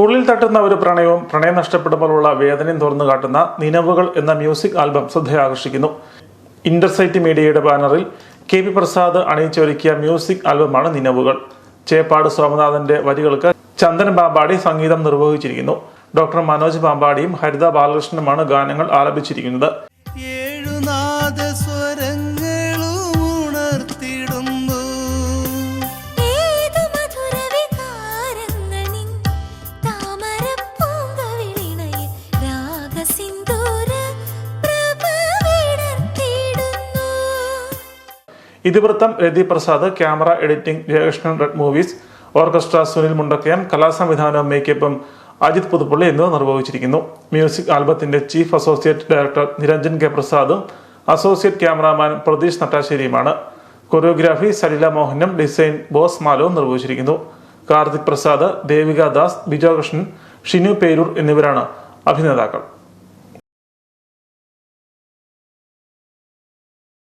ഉള്ളിൽ തട്ടുന്ന ഒരു പ്രണയവും പ്രണയം നഷ്ടപ്പെടുമ്പോഴുള്ള വേദനയും തുറന്നു കാട്ടുന്ന നിനവുകൾ എന്ന മ്യൂസിക് ആൽബം ശ്രദ്ധയാകർഷിക്കുന്നു. ഇന്റർസൈറ്റ് മീഡിയയുടെ ബാനറിൽ കെ പി പ്രസാദ് അണിയിച്ചൊരുക്കിയ മ്യൂസിക് ആൽബമാണ് നിനവുകൾ. ചേപ്പാട് സോമനാഥന്റെ വരികൾക്ക് ചന്ദൻ പാമ്പാടി സംഗീതം നിർവഹിച്ചിരിക്കുന്നു. ഡോക്ടർ മനോജ് പാമ്പാടിയും ഹരിത ബാലകൃഷ്ണനുമാണ് ഗാനങ്ങൾ ആലപിച്ചിരിക്കുന്നത്. ഏഴുനാദ ഇതിവൃത്തം Rathi Prasad camera editing Jayakrishnan red movies orchestra Sunil Mundakkayam കലാസംവിധാനവും മേക്കപ്പും അജിത് പുതുപ്പള്ളി എന്നിവ നിർവഹിച്ചിരിക്കുന്നു. Music ആൽബത്തിന്റെ chief associate director Niranjan K പ്രസാദും associate cameraman Pratheesh നട്ടാശ്ശേരിയുമാണ്. കൊറിയോഗ്രാഫി സലില മോഹനും ഡിസൈൻ ബോസ് മാലവും നിർവഹിച്ചിരിക്കുന്നു. കാർത്തിക് പ്രസാദ് ദേവിക ദാസ് ബിജോകൃഷ്ണൻ ഷിനു പേരൂർ എന്നിവരാണ് അഭിനേതാക്കൾ.